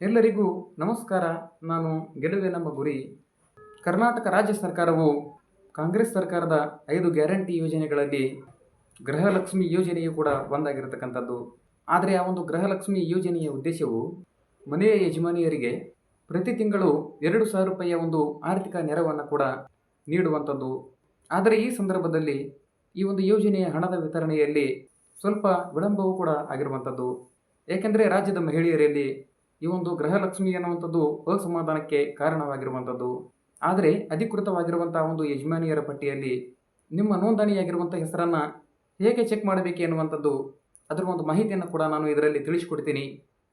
ಎಲ್ಲರಿಗೂ ನಮಸ್ಕಾರ. ನಾನು ಗೆಲುವೆ ನಮ್ಮ ಗುರಿ. ಕರ್ನಾಟಕ ರಾಜ್ಯ ಸರ್ಕಾರವು ಕಾಂಗ್ರೆಸ್ ಸರ್ಕಾರದ ಐದು ಗ್ಯಾರಂಟಿ ಯೋಜನೆಗಳಲ್ಲಿ ಗೃಹಲಕ್ಷ್ಮಿ ಯೋಜನೆಯು ಕೂಡ ಒಂದಾಗಿರತಕ್ಕಂಥದ್ದು. ಆದರೆ ಆ ಒಂದು ಗೃಹಲಕ್ಷ್ಮಿ ಯೋಜನೆಯ ಉದ್ದೇಶವು ಮನೆಯ ಯಜಮಾನಿಯರಿಗೆ ಪ್ರತಿ ತಿಂಗಳು ಎರಡು ಸಾವಿರ ರೂಪಾಯಿಯ ಒಂದು ಆರ್ಥಿಕ ನೆರವನ್ನು ಕೂಡ ನೀಡುವಂಥದ್ದು. ಆದರೆ ಈ ಸಂದರ್ಭದಲ್ಲಿ ಈ ಒಂದು ಯೋಜನೆಯ ಹಣದ ವಿತರಣೆಯಲ್ಲಿ ಸ್ವಲ್ಪ ವಿಳಂಬವೂ ಕೂಡ ಆಗಿರುವಂಥದ್ದು. ಏಕೆಂದರೆ ರಾಜ್ಯದ ಮಹಿಳೆಯರಲ್ಲಿ ಈ ಒಂದು ಗೃಹಲಕ್ಷ್ಮಿ ಅನ್ನುವಂಥದ್ದು ಅಸಮಾಧಾನಕ್ಕೆ ಕಾರಣವಾಗಿರುವಂಥದ್ದು. ಆದರೆ ಅಧಿಕೃತವಾಗಿರುವಂಥ ಒಂದು ಯಜಮಾನಿಯರ ಪಟ್ಟಿಯಲ್ಲಿ ನಿಮ್ಮ ನೋಂದಣಿಯಾಗಿರುವಂಥ ಹೆಸರನ್ನು ಹೇಗೆ ಚೆಕ್ ಮಾಡಬೇಕು ಎನ್ನುವಂಥದ್ದು, ಅದರ ಒಂದು ಮಾಹಿತಿಯನ್ನು ಕೂಡ ನಾನು ಇದರಲ್ಲಿ ತಿಳಿಸಿಕೊಡ್ತೀನಿ.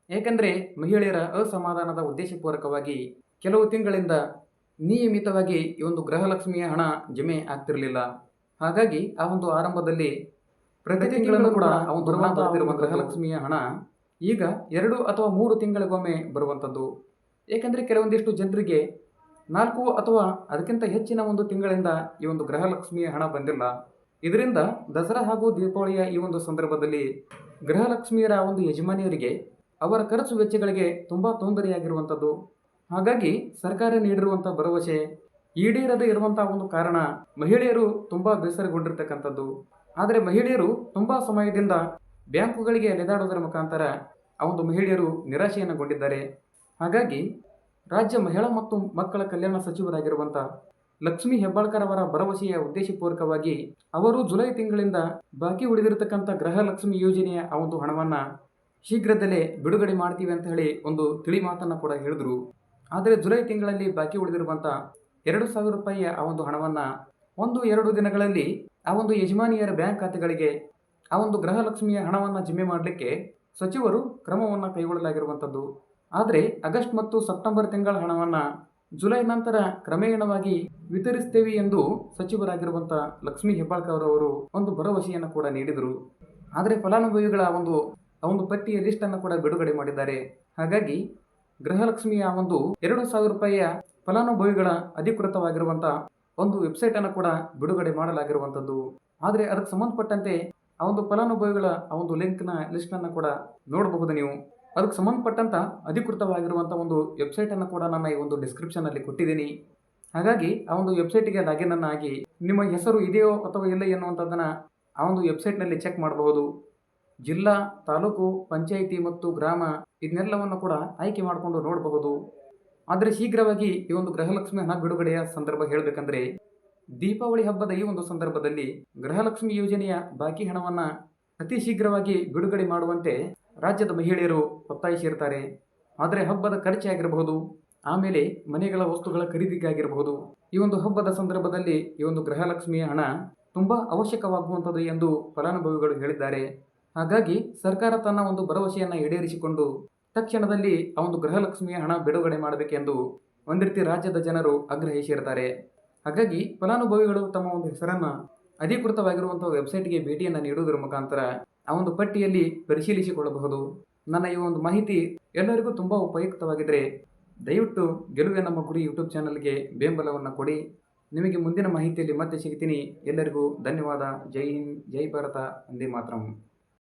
ಏಕೆಂದರೆ ಮಹಿಳೆಯರ ಅಸಮಾಧಾನದ ಉದ್ದೇಶಪೂರ್ವಕವಾಗಿ ಕೆಲವು ತಿಂಗಳಿಂದ ನಿಯಮಿತವಾಗಿ ಈ ಒಂದು ಗೃಹಲಕ್ಷ್ಮಿಯ ಹಣ ಜಮೆ ಆಗ್ತಿರಲಿಲ್ಲ. ಹಾಗಾಗಿ ಆ ಒಂದು ಆರಂಭದಲ್ಲಿ ಪ್ರತಿ ತಿಂಗಳಲ್ಲೂ ಕೂಡ ಅವನು ಗೃಹಲಕ್ಷ್ಮಿಯ ಹಣ ಈಗ ಎರಡು ಅಥವಾ ಮೂರು ತಿಂಗಳಿಗೊಮ್ಮೆ ಬರುವಂಥದ್ದು. ಏಕೆಂದರೆ ಕೆಲವೊಂದಿಷ್ಟು ಜನರಿಗೆ ನಾಲ್ಕು ಅಥವಾ ಅದಕ್ಕಿಂತ ಹೆಚ್ಚಿನ ಒಂದು ತಿಂಗಳಿಂದ ಈ ಒಂದು ಗೃಹಲಕ್ಷ್ಮಿಯ ಹಣ ಬಂದಿಲ್ಲ. ಇದರಿಂದ ದಸರಾ ಹಾಗೂ ದೀಪಾವಳಿಯ ಈ ಒಂದು ಸಂದರ್ಭದಲ್ಲಿ ಗೃಹಲಕ್ಷ್ಮಿಯರ ಒಂದು ಯಜಮಾನಿಯರಿಗೆ ಅವರ ಖರ್ಚು ವೆಚ್ಚಗಳಿಗೆ ತುಂಬ ತೊಂದರೆಯಾಗಿರುವಂಥದ್ದು. ಹಾಗಾಗಿ ಸರ್ಕಾರ ನೀಡಿರುವಂಥ ಭರವಸೆ ಈಡೇರದೇ ಇರುವಂಥ ಒಂದು ಕಾರಣ ಮಹಿಳೆಯರು ತುಂಬ ಬೇಸರಗೊಂಡಿರ್ತಕ್ಕಂಥದ್ದು. ಆದರೆ ಮಹಿಳೆಯರು ತುಂಬ ಸಮಯದಿಂದ ಬ್ಯಾಂಕುಗಳಿಗೆ ನೆದಾಡುವುದರ ಮುಖಾಂತರ ಆ ಒಂದು ಮಹಿಳೆಯರು ನಿರಾಶೆಯನ್ನುಗೊಂಡಿದ್ದಾರೆ. ಹಾಗಾಗಿ ರಾಜ್ಯ ಮಹಿಳಾ ಮತ್ತು ಮಕ್ಕಳ ಕಲ್ಯಾಣ ಸಚಿವರಾಗಿರುವಂಥ ಲಕ್ಷ್ಮೀ ಹೆಬ್ಬಾಳ್ಕರ್ ಅವರ ಭರವಸೆಯ ಉದ್ದೇಶಪೂರ್ವಕವಾಗಿ ಅವರು ಜುಲೈ ತಿಂಗಳಿಂದ ಬಾಕಿ ಉಳಿದಿರತಕ್ಕಂಥ ಗೃಹಲಕ್ಷ್ಮಿ ಯೋಜನೆಯ ಆ ಒಂದು ಹಣವನ್ನು ಶೀಘ್ರದಲ್ಲೇ ಬಿಡುಗಡೆ ಮಾಡ್ತೀವಿ ಅಂತ ಹೇಳಿ ಒಂದು ತಿಳಿ ಮಾತನ್ನು ಕೂಡ ಹೇಳಿದರು. ಆದರೆ ಜುಲೈ ತಿಂಗಳಲ್ಲಿ ಬಾಕಿ ಉಳಿದಿರುವಂಥ ಎರಡು ಸಾವಿರ ರೂಪಾಯಿಯ ಆ ಒಂದು ಹಣವನ್ನು ಒಂದು ಎರಡು ದಿನಗಳಲ್ಲಿ ಆ ಒಂದು ಯಜಮಾನಿಯರ ಬ್ಯಾಂಕ್ ಖಾತೆಗಳಿಗೆ ಆ ಒಂದು ಗೃಹಲಕ್ಷ್ಮಿಯ ಹಣವನ್ನು ಜಿಮ್ಮೆ ಮಾಡಲಿಕ್ಕೆ ಸಚಿವರು ಕ್ರಮವನ್ನು ಕೈಗೊಳ್ಳಲಾಗಿರುವಂಥದ್ದು. ಆದರೆ ಆಗಸ್ಟ್ ಮತ್ತು ಸೆಪ್ಟೆಂಬರ್ ತಿಂಗಳ ಹಣವನ್ನು ಜುಲೈ ನಂತರ ಕ್ರಮೇಣವಾಗಿ ವಿತರಿಸ್ತೇವೆ ಎಂದು ಸಚಿವರಾಗಿರುವಂಥ ಲಕ್ಷ್ಮೀ ಹೆಬ್ಬಾಳ್ಕರ್ ಅವರು ಒಂದು ಭರವಸೆಯನ್ನು ಕೂಡ ನೀಡಿದರು. ಆದರೆ ಫಲಾನುಭವಿಗಳ ಒಂದು ಒಂದು ಪಟ್ಟಿಯ ಲಿಸ್ಟನ್ನು ಕೂಡ ಬಿಡುಗಡೆ ಮಾಡಿದ್ದಾರೆ. ಹಾಗಾಗಿ ಗೃಹಲಕ್ಷ್ಮಿಯ ಒಂದು ಎರಡು ಸಾವಿರ ರೂಪಾಯಿಯ ಫಲಾನುಭವಿಗಳ ಅಧಿಕೃತವಾಗಿರುವಂಥ ಒಂದು ವೆಬ್ಸೈಟನ್ನು ಕೂಡ ಬಿಡುಗಡೆ ಮಾಡಲಾಗಿರುವಂಥದ್ದು. ಆದರೆ ಅದಕ್ಕೆ ಸಂಬಂಧಪಟ್ಟಂತೆ ಆ ಒಂದು ಫಲಾನುಭವಿಗಳ ಆ ಒಂದು ಲಿಂಕ್ನ ಲಿಸ್ಟನ್ನು ಕೂಡ ನೋಡಬಹುದು ನೀವು. ಅದಕ್ಕೆ ಸಂಬಂಧಪಟ್ಟಂಥ ಅಧಿಕೃತವಾಗಿರುವಂಥ ಒಂದು ವೆಬ್ಸೈಟನ್ನು ಕೂಡ ನಾನು ಈ ಒಂದು ಡಿಸ್ಕ್ರಿಪ್ಷನಲ್ಲಿ ಕೊಟ್ಟಿದ್ದೀನಿ. ಹಾಗಾಗಿ ಆ ಒಂದು ವೆಬ್ಸೈಟಿಗೆ ಲಾಗಿನ್ ಆಗಿ ನಿಮ್ಮ ಹೆಸರು ಇದೆಯೋ ಅಥವಾ ಇಲ್ಲ ಎನ್ನುವಂಥದ್ದನ್ನು ಆ ಒಂದು ವೆಬ್ಸೈಟ್ನಲ್ಲಿ ಚೆಕ್ ಮಾಡಬಹುದು. ಜಿಲ್ಲಾ, ತಾಲೂಕು, ಪಂಚಾಯಿತಿ ಮತ್ತು ಗ್ರಾಮ ಇದನ್ನೆಲ್ಲವನ್ನು ಕೂಡ ಆಯ್ಕೆ ಮಾಡಿಕೊಂಡು ನೋಡಬಹುದು. ಆದರೆ ಶೀಘ್ರವಾಗಿ ಈ ಒಂದು ಗೃಹಲಕ್ಷ್ಮಿ ಹಣ ಬಿಡುಗಡೆಯ ಸಂದರ್ಭ ಹೇಳಬೇಕಂದ್ರೆ ದೀಪಾವಳಿ ಹಬ್ಬದ ಈ ಒಂದು ಸಂದರ್ಭದಲ್ಲಿ ಗೃಹಲಕ್ಷ್ಮಿ ಯೋಜನೆಯ ಬಾಕಿ ಹಣವನ್ನು ಅತಿ ಶೀಘ್ರವಾಗಿ ಬಿಡುಗಡೆ ಮಾಡುವಂತೆ ರಾಜ್ಯದ ಮಹಿಳೆಯರು ಒತ್ತಾಯಿಸಿರ್ತಾರೆ. ಆದರೆ ಹಬ್ಬದ ಖರ್ಚೆ ಆಗಿರಬಹುದು, ಆಮೇಲೆ ಮನೆಗಳ ವಸ್ತುಗಳ ಖರೀದಿಗಾಗಿರಬಹುದು ಈ ಒಂದು ಹಬ್ಬದ ಸಂದರ್ಭದಲ್ಲಿ ಈ ಒಂದು ಗೃಹಲಕ್ಷ್ಮಿಯ ಹಣ ತುಂಬ ಅವಶ್ಯಕವಾಗುವಂಥದ್ದು ಎಂದು ಫಲಾನುಭವಿಗಳು ಹೇಳಿದ್ದಾರೆ. ಹಾಗಾಗಿ ಸರ್ಕಾರ ತನ್ನ ಒಂದು ಭರವಸೆಯನ್ನು ಈಡೇರಿಸಿಕೊಂಡು ತಕ್ಷಣದಲ್ಲಿ ಆ ಒಂದು ಗೃಹಲಕ್ಷ್ಮಿಯ ಹಣ ಬಿಡುಗಡೆ ಮಾಡಬೇಕೆಂದು ಒಂದು ರೀತಿ ರಾಜ್ಯದ ಜನರು ಆಗ್ರಹಿಸಿರ್ತಾರೆ. ಹಾಗಾಗಿ ಫಲಾನುಭವಿಗಳು ತಮ್ಮ ಒಂದು ಹೆಸರನ್ನು ಅಧಿಕೃತವಾಗಿರುವಂಥ ವೆಬ್ಸೈಟ್ಗೆ ಭೇಟಿಯನ್ನು ನೀಡುವುದರ ಮುಖಾಂತರ ಆ ಒಂದು ಪಟ್ಟಿಯಲ್ಲಿ ಪರಿಶೀಲಿಸಿಕೊಳ್ಳಬಹುದು. ನನ್ನ ಈ ಒಂದು ಮಾಹಿತಿ ಎಲ್ಲರಿಗೂ ತುಂಬ ಉಪಯುಕ್ತವಾಗಿದ್ದರೆ ದಯವಿಟ್ಟು ಗೆಲುವೆ ನಮ್ಮ ಗುರಿ ಯೂಟ್ಯೂಬ್ ಚಾನಲ್ಗೆ ಬೆಂಬಲವನ್ನು ಕೊಡಿ. ನಿಮಗೆ ಮುಂದಿನ ಮಾಹಿತಿಯಲ್ಲಿ ಮತ್ತೆ ಸಿಗ್ತೀನಿ. ಎಲ್ಲರಿಗೂ ಧನ್ಯವಾದ. ಜೈ ಹಿಂದ್, ಜೈ ಭಾರತ ಒಂದೇ ಮಾತರಂ.